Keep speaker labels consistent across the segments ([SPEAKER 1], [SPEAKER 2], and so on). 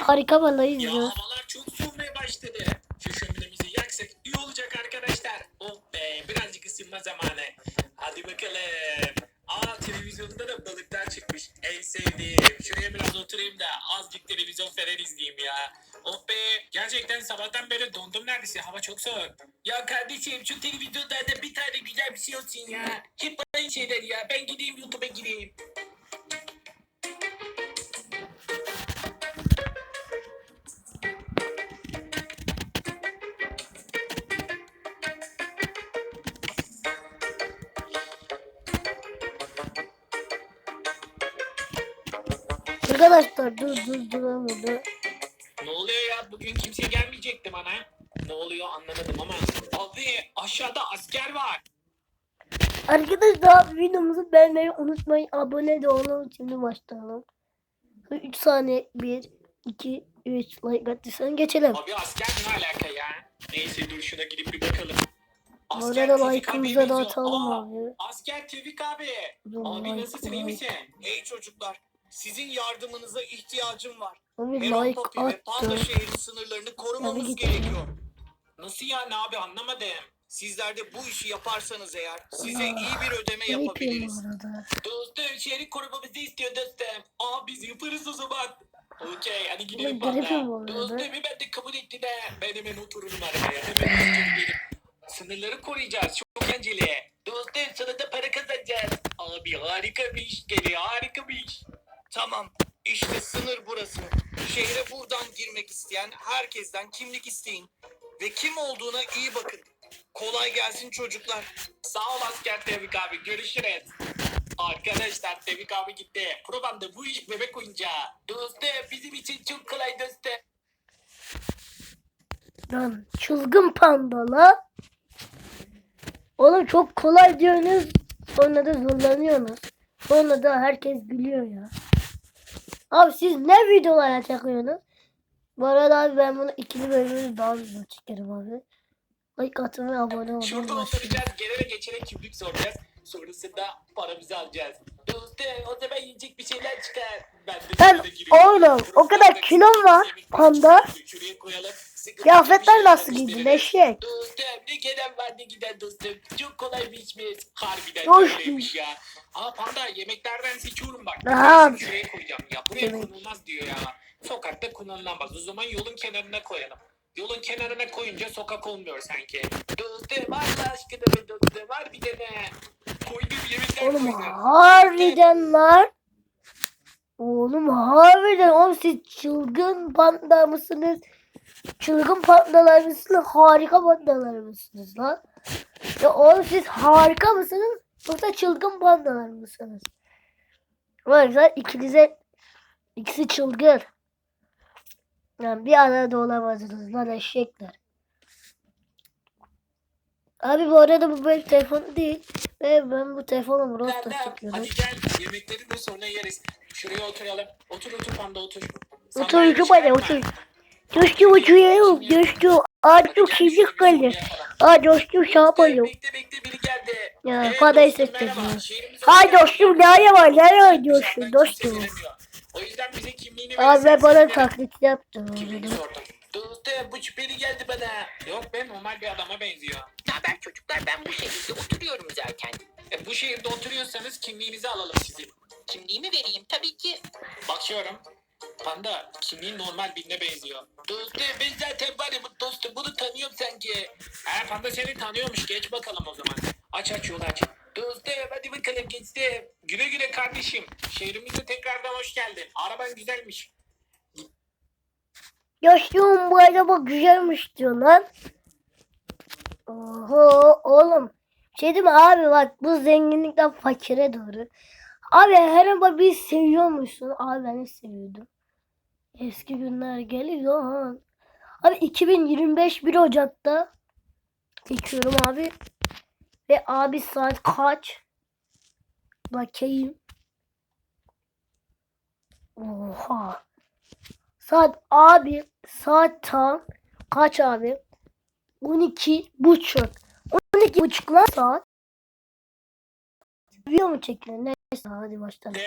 [SPEAKER 1] Harika vallahi
[SPEAKER 2] Ya havalar çok soğumaya başladı. Şu şöminemizi yaksak iyi olacak arkadaşlar. Oh be birazcık ısınma zamanı. Hadi bakalım. Aa televizyonda da balıklar çıkmış. En sevdiğim. Şuraya biraz oturayım da azıcık televizyon falan izleyeyim ya. Oh be gerçekten sabahtan beri dondum neredeyse. Hava çok soğuk. Ya kardeşim şu televizyonlarda bir tane güzel bir şey olsun ya. Hep aynı şeyler ya. Ben gideyim YouTube'a
[SPEAKER 1] Arkadaşlar dur dur duramadı.
[SPEAKER 2] Ne oluyor ya? Bugün kimse gelmeyecekti bana. Ne oluyor anlamadım ama. Abi aşağıda asker var.
[SPEAKER 1] Arkadaşlar videomuzu beğenmeyi unutmayın. Abone de olun. Şimdi başlayalım. 3 saniye 1 2 3 like attıysan geçelim.
[SPEAKER 2] Abi asker ne alaka ya? Neyse dur şuna gidip bir bakalım.
[SPEAKER 1] Orada da
[SPEAKER 2] Tevfik
[SPEAKER 1] like'ımızı
[SPEAKER 2] abi
[SPEAKER 1] da atalım
[SPEAKER 2] Aa,
[SPEAKER 1] abi.
[SPEAKER 2] Asker Tevfik abi.
[SPEAKER 1] Dur,
[SPEAKER 2] Abi
[SPEAKER 1] like,
[SPEAKER 2] nasılsın iyi misin?
[SPEAKER 3] Hey çocuklar, sizin yardımınıza ihtiyacım var.
[SPEAKER 1] Abi like
[SPEAKER 3] Papi ve Panda
[SPEAKER 1] attı.
[SPEAKER 3] şehri sınırlarını korumamız gerekiyor.
[SPEAKER 2] Nasıl yani abi anlamadım.
[SPEAKER 3] Sizler de bu işi yaparsanız eğer size iyi bir ödeme
[SPEAKER 1] Ne yapayım
[SPEAKER 3] yapabiliriz.
[SPEAKER 1] bu arada?
[SPEAKER 2] Dostum şehri korumamızı istiyor dostum. Aa biz yaparız o zaman. Okey hadi gidelim
[SPEAKER 1] Ulan
[SPEAKER 2] bana.
[SPEAKER 1] garip mi bu arada?
[SPEAKER 2] Dostum ben de kabul ettim de. Ben hemen otururum arabaya. Hemen gidelim. Sınırları koruyacağız. Çok eğlenceli. Dostum sana da para kazanacağız. Abi harika bir iş geliyor. Harika bir iş.
[SPEAKER 3] Tamam, işte sınır burası. Şehre buradan girmek isteyen herkesten kimlik isteyin. Ve kim olduğuna iyi bakın. Kolay gelsin çocuklar.
[SPEAKER 2] Sağ ol asker Tevfik abi. Görüşürüz. Arkadaşlar Tevfik abi gitti. Probamda bu iş bebek oyuncağı. Dostum bizim için çok kolay dostum.
[SPEAKER 1] Lan çılgın pandala. Oğlum çok kolay diyorsunuz. Sonra da zorlanıyorsunuz. Sonra da herkes gülüyor ya. Abi siz ne videolar çekiyorsunuz? Bu arada abi ben bunu ikili bölümünü daha güzel çekerim abi. Like atın ve abone olun.
[SPEAKER 2] Şurada oturacağız. Gelene geçene kimlik soracağız. Sonrasında paramızı alacağız. O zaman yiyecek bir şeyler çıkar. Ben de
[SPEAKER 1] Ben
[SPEAKER 2] sonra giriyorum.
[SPEAKER 1] oğlum o kadar kilom var panda.
[SPEAKER 2] Şuraya koyalım. Sıkıntı
[SPEAKER 1] Kıyafetler
[SPEAKER 2] şey
[SPEAKER 1] nasıl giydin eşek?
[SPEAKER 2] Dostum ne gelen var ne giden dostum. Çok kolay bir işimiz. Harbiden
[SPEAKER 1] Hoş
[SPEAKER 2] öyleymiş ya. Aa panda yemeklerden seçiyorum bak.
[SPEAKER 1] Aha.
[SPEAKER 2] Şuraya koyacağım ya. Buraya
[SPEAKER 1] Evet.
[SPEAKER 2] konulmaz diyor ya. Sokakta kullanılamaz. O zaman yolun kenarına koyalım. Yolun kenarına koyunca sokak olmuyor sanki. Dostum Allah aşkına be dostum. Var bir Koyduğum yemekler
[SPEAKER 1] Oğlum
[SPEAKER 2] koydum.
[SPEAKER 1] harbiden lan. Oğlum harbiden oğlum siz çılgın panda mısınız? Çılgın pandalar mısınız? Harika pandalar mısınız lan? Ya oğlum siz harika mısınız? Yoksa çılgın pandalar mısınız? Var güzel ikinize ikisi çılgın. Yani bir arada olamazsınız lan eşekler. Abi bu arada bu benim telefon değil. Ve ben bu telefonla Brawl Stars çekiyorum.
[SPEAKER 2] Hadi gel yemekleri de sonra yeriz. Şuraya oturalım. Otur otur panda otur.
[SPEAKER 1] Otur şu bana otur. Coştu oturuyorum. Coştu. Aa çok kimlik geldi. Aa coştu şey yapalım.
[SPEAKER 2] Bekle bekle biri geldi.
[SPEAKER 1] Ya,
[SPEAKER 2] dostum,
[SPEAKER 1] Ha
[SPEAKER 2] hoş geldin.
[SPEAKER 1] dostum nereye var? Nereye dostum? Dostum.
[SPEAKER 2] O yüzden bize kimliğini
[SPEAKER 1] Abi ben bana taklit yaptım.
[SPEAKER 2] Kimliğini sordum. Dostum bu şüpheli geldi bana. Yok ben normal bir adama benziyor.
[SPEAKER 4] Ne haber çocuklar? Ben bu şehirde oturuyorum zaten.
[SPEAKER 2] E, bu şehirde oturuyorsanız kimliğinizi alalım sizin.
[SPEAKER 4] Kimliğimi vereyim tabii ki.
[SPEAKER 2] Bakıyorum. Panda kimliğin normal birine benziyor. Dostum ben zaten var ya bu dostum bunu tanıyorum sanki. Ha Panda seni tanıyormuş geç bakalım o zaman. Aç aç yolu aç. Dostum hadi bakalım geçti. Güle güle kardeşim. Şehrimize tekrardan hoş geldin. Araban güzelmiş.
[SPEAKER 1] Coştum bu araba güzelmiş diyor lan. Oho oğlum. Şey değil mi abi bak bu zenginlikten fakire doğru. Abi her araba bir seviyormuşsun. Abi ben seviyordum. Eski günler geliyor. Abi 2025 1 Ocak'ta çekiyorum abi. Ve abi saat kaç? Bakayım. Oha. Saat abi saat tam kaç abi? 12 buçuk. 12 buçuk lan saat. Video mu çekiyor? Neyse hadi başlayalım.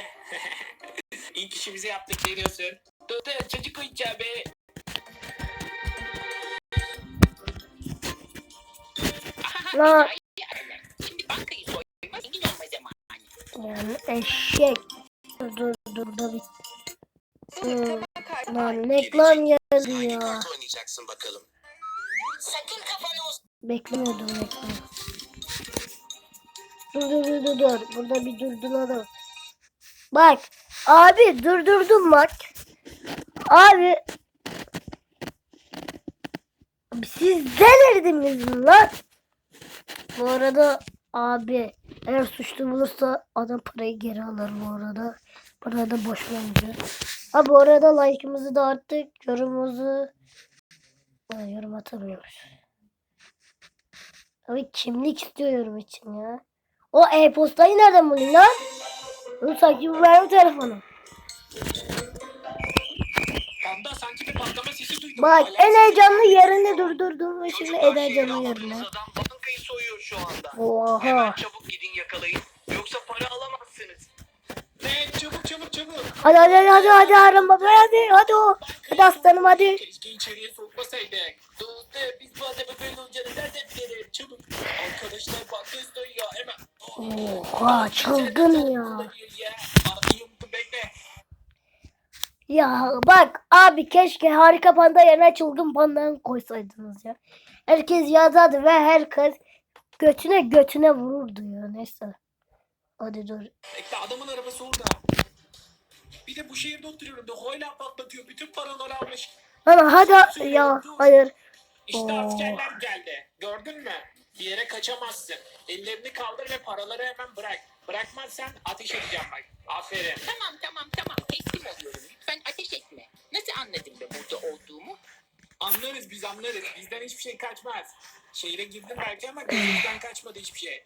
[SPEAKER 2] İlk işimizi yaptık veriyorsun. Dostum çocuk oyuncağı be.
[SPEAKER 1] Lan
[SPEAKER 4] Şimdi bankayı soyma zengin olma zamanı.
[SPEAKER 1] yani eşek. Dur dur dur da bir. Lan reklam geldi
[SPEAKER 3] Hangi
[SPEAKER 1] ya.
[SPEAKER 3] kart oynayacaksın bakalım?
[SPEAKER 4] Sakın kafanı
[SPEAKER 1] Beklemiyordum reklam. Dur dur dur dur dur. Burada bir durduralım. Bak. Abi durdurdum bak. Abi. Siz delirdiniz mi lan? Bu arada abi eğer suçlu bulursa adam parayı geri alır bu arada. Parayı da boş bence. Ha bu arada like'ımızı da arttık. Yorumumuzu Ha, yorum atamıyormuş. Abi kimlik istiyor yorum için ya. O e-postayı nereden buldun lan? Oğlum sanki bu benim telefonum.
[SPEAKER 2] Panda sanki bir patlama sesi duydum.
[SPEAKER 1] Bak en heyecanlı yerini durdurdum ve şimdi en heyecanlı yerine. Oha.
[SPEAKER 3] Hemen çabuk
[SPEAKER 1] Hadi hadi hadi hadi hadi Harun baba hadi hadi o. Hadi aslanım hadi.
[SPEAKER 2] Keşke içeriye sokmasaydık. Dostum biz adamı böyle olacağını nereden bilelim? Çabuk. Arkadaşlar bankayı soyuyor hemen.
[SPEAKER 1] Oha çılgın ya.
[SPEAKER 2] ya.
[SPEAKER 1] Ya bak abi keşke harika panda yerine çılgın pandanı koysaydınız ya. Herkes yazardı ve herkes götüne götüne vururdu ya neyse. Hadi dur.
[SPEAKER 2] Bekle adamın arabası orada. Bir de bu şehirde oturuyorum da hala patlatıyor. Bütün paraları almış.
[SPEAKER 1] Ama hadi ya hayır.
[SPEAKER 2] İşte
[SPEAKER 1] Oo.
[SPEAKER 2] askerler geldi. Gördün mü? Bir yere kaçamazsın. Ellerini kaldır ve paraları hemen bırak. Bırakmazsan ateş edeceğim bak. Aferin.
[SPEAKER 4] Tamam tamam tamam teslim oluyorum. Lütfen ateş etme. Nasıl anladın ben burada olduğumu?
[SPEAKER 2] Anlarız biz anlarız. Bizden hiçbir şey kaçmaz. Şehre girdin belki ama gözümüzden kaçmadı hiçbir şey.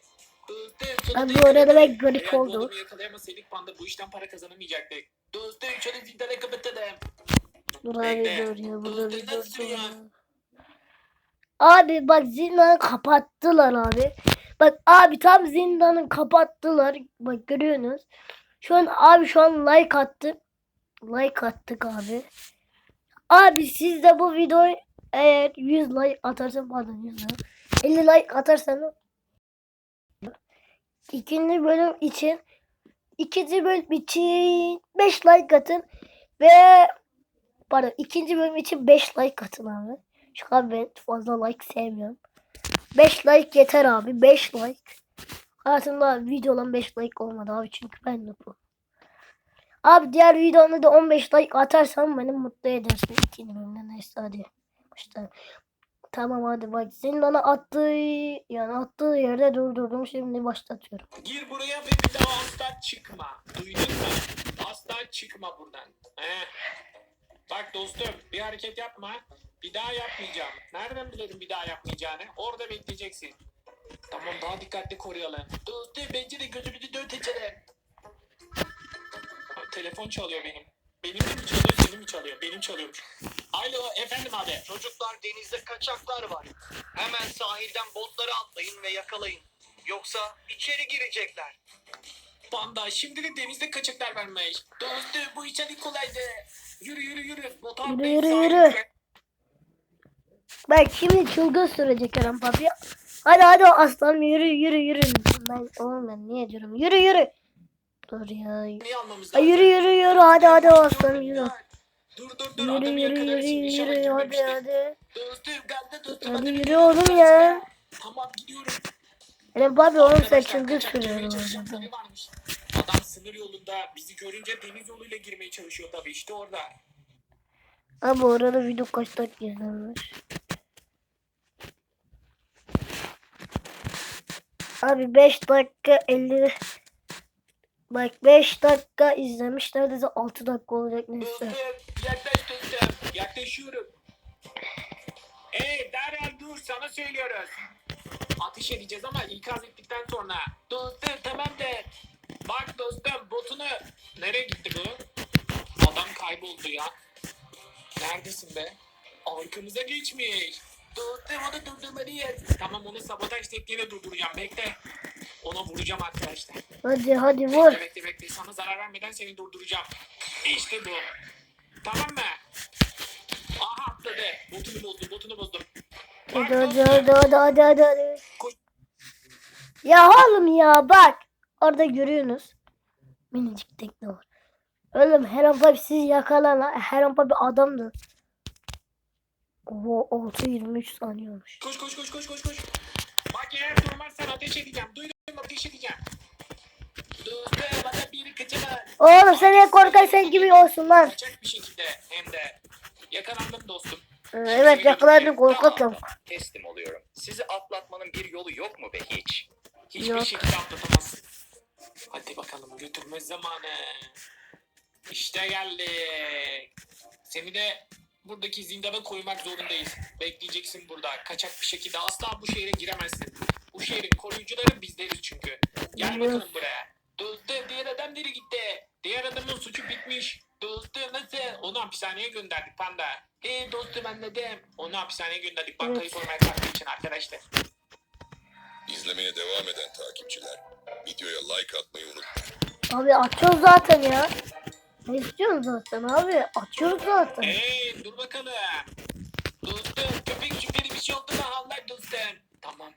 [SPEAKER 1] Abi bu arada ben garip oldu.
[SPEAKER 2] yakalayamasaydık panda bu işten para kazanamayacaktık. Dostum şöyle zindana kapatalım.
[SPEAKER 1] Abi
[SPEAKER 2] Bekle.
[SPEAKER 1] dur ya burada bir
[SPEAKER 2] Dur?
[SPEAKER 1] Abi bak zindanı kapattılar abi. Bak abi tam zindanı kapattılar. Bak görüyorsunuz. Şu an abi şu an like attık. Like attık abi. Abi siz de bu videoyu eğer 100 like atarsan pardon 100 like 50 like atarsanız ikinci bölüm için ikinci bölüm için 5 like atın ve pardon ikinci bölüm için 5 like atın abi. Çünkü abi ben fazla like sevmiyorum. 5 like yeter abi 5 like. Hayatımda videodan 5 like olmadı abi çünkü ben de bu. Abi diğer videomda da 15 like atarsan beni mutlu edersin. İkinci bölümde neyse hadi. Tamam hadi bak zindana attığı yani attığı yerde durdurdum şimdi başlatıyorum.
[SPEAKER 2] Gir buraya ve bir daha asla çıkma. Duydun mu? Asla çıkma buradan. He. Bak dostum bir hareket yapma. Bir daha yapmayacağım. Nereden bilelim bir daha yapmayacağını? Orada bekleyeceksin. Tamam daha dikkatli koruyalım. Dostum bence de gözümüzü dört. Ha, Telefon çalıyor benim. Benim de mi çalıyor senin mi çalıyor? Benim çalıyormuş. Alo efendim abi.
[SPEAKER 3] Çocuklar denizde kaçaklar var. Hemen sahilden botlara atlayın ve yakalayın. Yoksa içeri girecekler.
[SPEAKER 2] Panda şimdi de denizde kaçaklar vermiş. Dostum bu hadi kolaydı. Yürü yürü yürü. Bota
[SPEAKER 1] Yürü,
[SPEAKER 2] atlayın,
[SPEAKER 1] yürü,
[SPEAKER 2] sahile
[SPEAKER 1] yürü.
[SPEAKER 2] girin.
[SPEAKER 1] Bak şimdi çılgın sürecek Eren Papi. Hadi hadi aslanım yürü yürü yürü. Ben oğlum ben niye diyorum yürü yürü. Dur ya.
[SPEAKER 2] Almamız
[SPEAKER 1] Ay,
[SPEAKER 2] lazım?
[SPEAKER 1] yürü yürü yürü hadi hadi aslanım yürü.
[SPEAKER 2] Dur dur dur
[SPEAKER 1] Yürü
[SPEAKER 2] adamı
[SPEAKER 1] yürü
[SPEAKER 2] yakalarız
[SPEAKER 1] yürü
[SPEAKER 2] şimdi inşallah
[SPEAKER 1] yürü hadi
[SPEAKER 2] girmemiştir.
[SPEAKER 1] hadi.
[SPEAKER 2] Dostum geldi dostum
[SPEAKER 1] Hadi
[SPEAKER 2] hadi
[SPEAKER 1] yürü oğlum ya.
[SPEAKER 2] Tamam gidiyorum.
[SPEAKER 1] Eren Papi oğlum sen çılgın sürüyorsun.
[SPEAKER 2] varmış. Adam sınır yolunda bizi görünce deniz yoluyla girmeye çalışıyor tabii işte orada.
[SPEAKER 1] Abi bu arada video kaç dakika izlenmiş? Abi 5 dakika 50 Bak 5 dakika izlemiş neredeyse 6 dakika olacak neyse.
[SPEAKER 2] Yaklaş dostum. Yaklaşıyorum. Hey derhal dur sana söylüyoruz. Ateş edeceğiz ama ikaz ettikten sonra. Dostum tamam de. Bak dostum botunu. Nereye gitti bu? Adam kayboldu ya. Neredesin be? Arkamıza geçmiş. Dostum onu durdurmalıyız. Tamam onu sabotaj tekniğiyle durduracağım. Bekle. Ona vuracağım arkadaşlar.
[SPEAKER 1] Hadi hadi vur.
[SPEAKER 2] Bekle bekle bekle. Sana zarar vermeden seni durduracağım. İşte bu. Tamam mı? Aha atladı. Botunu bozdum, botunu bozdum.
[SPEAKER 1] Hadi hadi hadi hadi hadi hadi hadi.
[SPEAKER 2] Koş.
[SPEAKER 1] Ya oğlum ya bak. Orada görüyorsunuz. Minicik tekne var. Oğlum Heron Papi siz yakalan. Heron Papi adamdı. Oho 6-23 saniye olmuş.
[SPEAKER 2] Koş koş koş koş koş koş. Bak eğer durmazsan ateş edeceğim. Duydun mu ateş edeceğim.
[SPEAKER 1] Oğlum sen ya korkarsan gibi olsun lan.
[SPEAKER 2] Bir şekilde hem de. Yakalandım dostum.
[SPEAKER 1] Ee, Evet yakaladın korkuttum.
[SPEAKER 3] Teslim oluyorum. Sizi atlatmanın bir yolu yok mu be hiç?
[SPEAKER 2] Hiçbir
[SPEAKER 1] Yok.
[SPEAKER 2] şekilde atlatamazsın. Hadi bakalım götürme zamanı. İşte geldik. Seni de buradaki zindana koymak zorundayız. Bekleyeceksin burada. Kaçak bir şekilde asla bu şehre giremezsin. Bu şehrin koruyucuları bizleriz çünkü. Gel bakalım buraya. Dostum diğer adam nereye gitti? Diğer adamın suçu bitmiş. Dostum nasıl? Onu hapishaneye gönderdik panda. Hey dostum anladım. Onu hapishaneye gönderdik. Bankayı
[SPEAKER 1] Evet.
[SPEAKER 2] soymaya kalktığı için arkadaşlar.
[SPEAKER 5] İzlemeye devam eden takipçiler, videoya like atmayı unutmayın.
[SPEAKER 1] Abi açıyoruz zaten ya. Ne istiyorsun zaten abi? Açıyoruz zaten.
[SPEAKER 2] Hey dur bakalım. Dostum köpek şüpheli bir şey oldu mu havlar dostum. Tamam.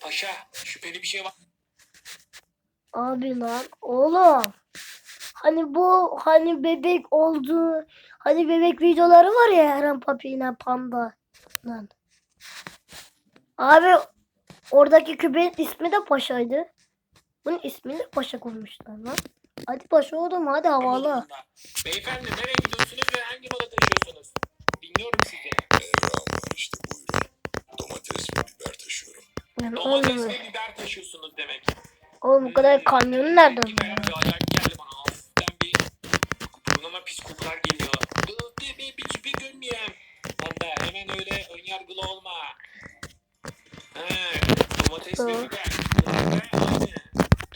[SPEAKER 2] Paşa şüpheli bir şey var.
[SPEAKER 1] Abi lan oğlum. Hani bu hani bebek oldu. Hani bebek videoları var ya Eren Papi ile Panda. Lan. Abi oradaki köpeğin ismi de Paşa'ydı. Bunun ismini de Paşa koymuşlar lan. Hadi Paşa oğlum hadi havalı.
[SPEAKER 2] Beyefendi nereye gidiyorsunuz ve hangi balı taşıyorsunuz? Dinliyorum sizi.
[SPEAKER 5] İşte buyurun. Domates ve biber taşıyorum.
[SPEAKER 1] Yani
[SPEAKER 2] Domates ve biber taşıyorsunuz demek.
[SPEAKER 1] Oğlum bu kadar kamyonu nereden?
[SPEAKER 2] Gider bir ayak geldi bana. Hafiften bir burnuma pis kokular geliyor. Dostum bir bir şüphe görmeyeyim. Panda hemen öyle önyargılı olma. He, domates ve
[SPEAKER 1] Hı.
[SPEAKER 2] biber. Biber aynı.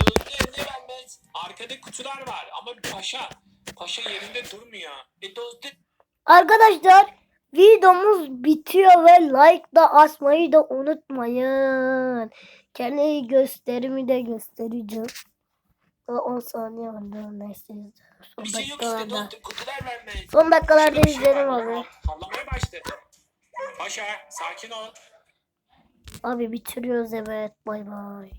[SPEAKER 2] Dostum ne vermez? Arkada kutular var ama paşa. Paşa yerinde durmuyor. E dostum
[SPEAKER 1] Arkadaşlar videomuz bitiyor ve like da atmayı da unutmayın. Kendi gösterimi de göstereceğim. Daha 10 saniye daha neyse. Son
[SPEAKER 2] bir şey yok işte
[SPEAKER 1] dakikalarda.
[SPEAKER 2] dostum kutular vermez.
[SPEAKER 1] Son dakikalarda izlerim abi.
[SPEAKER 2] bak, Havlamaya başladı. Paşa sakin ol.
[SPEAKER 1] Abi bitiriyoruz evet. Bay bay.